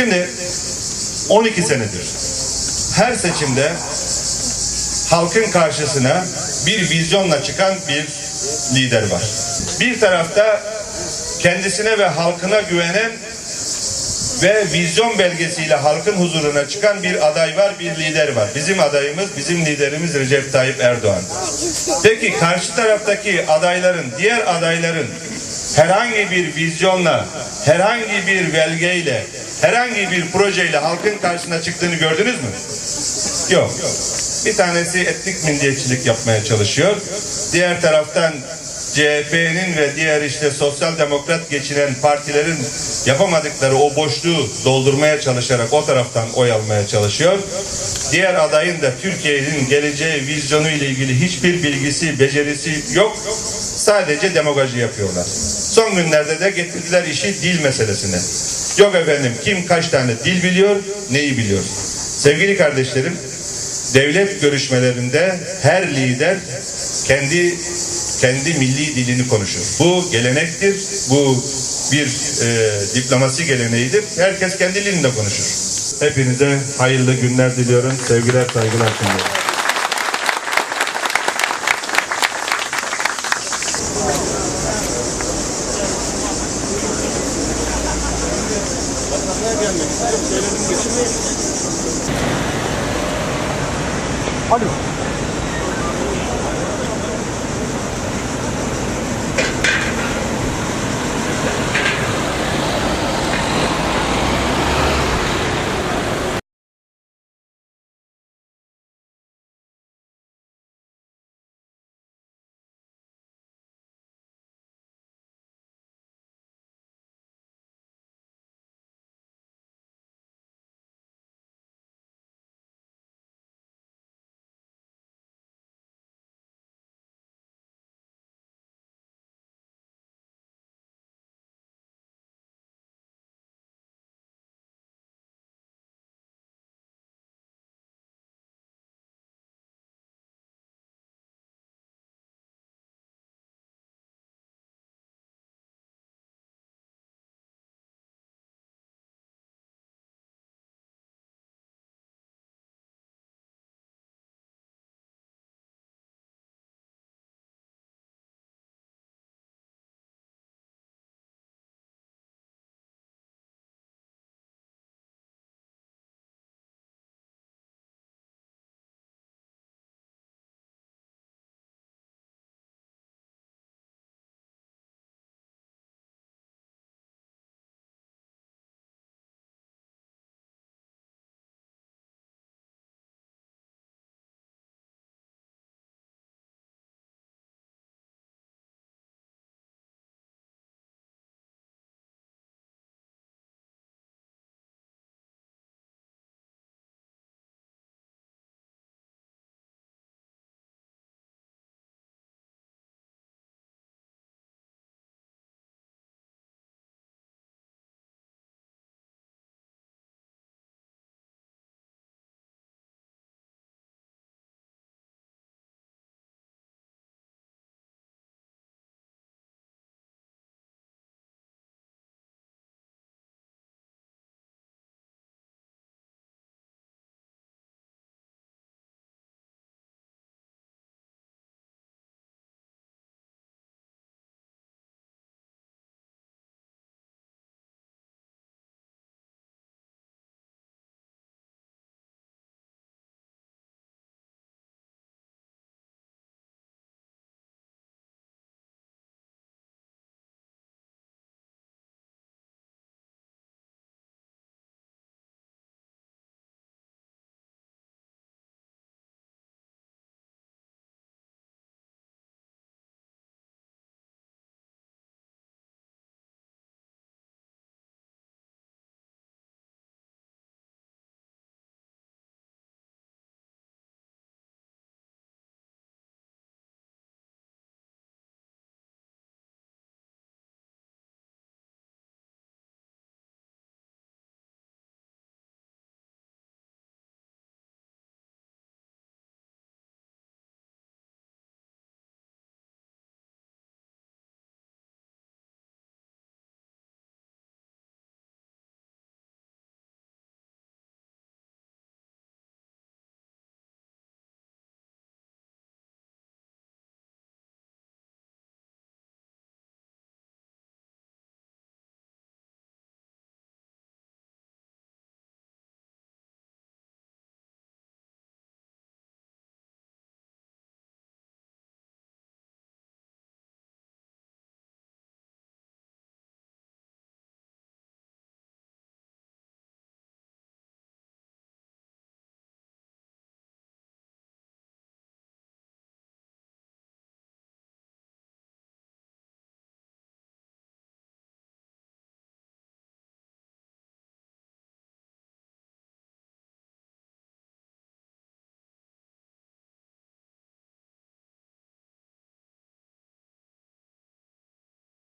Şimdi 12 senedir her seçimde halkın karşısına bir vizyonla çıkan bir lider var. Bir tarafta kendisine ve halkına güvenen ve vizyon belgesiyle halkın huzuruna çıkan bir aday var, bir lider var. Bizim adayımız, bizim liderimiz Recep Tayyip Erdoğan. Peki karşı taraftaki adayların, diğer adayların herhangi bir vizyonla, herhangi bir belgeyle, herhangi bir projeyle halkın karşısına çıktığını gördünüz mü? Yok. Bir tanesi etnik milliyetçilik yapmaya çalışıyor. Diğer taraftan CHP'nin ve diğer işte sosyal demokrat geçinen partilerin yapamadıkları o boşluğu doldurmaya çalışarak o taraftan oy almaya çalışıyor. Diğer adayın da Türkiye'nin geleceği vizyonu ile ilgili hiçbir bilgisi, becerisi yok. Sadece demagoji yapıyorlar. Son günlerde de getirdiler işi dil meselesine. Yok efendim kim kaç tane dil biliyor, neyi biliyor. Sevgili kardeşlerim, devlet görüşmelerinde her lider kendi kendi milli dilini konuşur. Bu gelenektir. Bu bir e, diplomasi geleneğidir. Herkes kendi dilinde konuşur. Hepinize hayırlı günler diliyorum. Sevgiler, saygılar sunuyorum. Alo.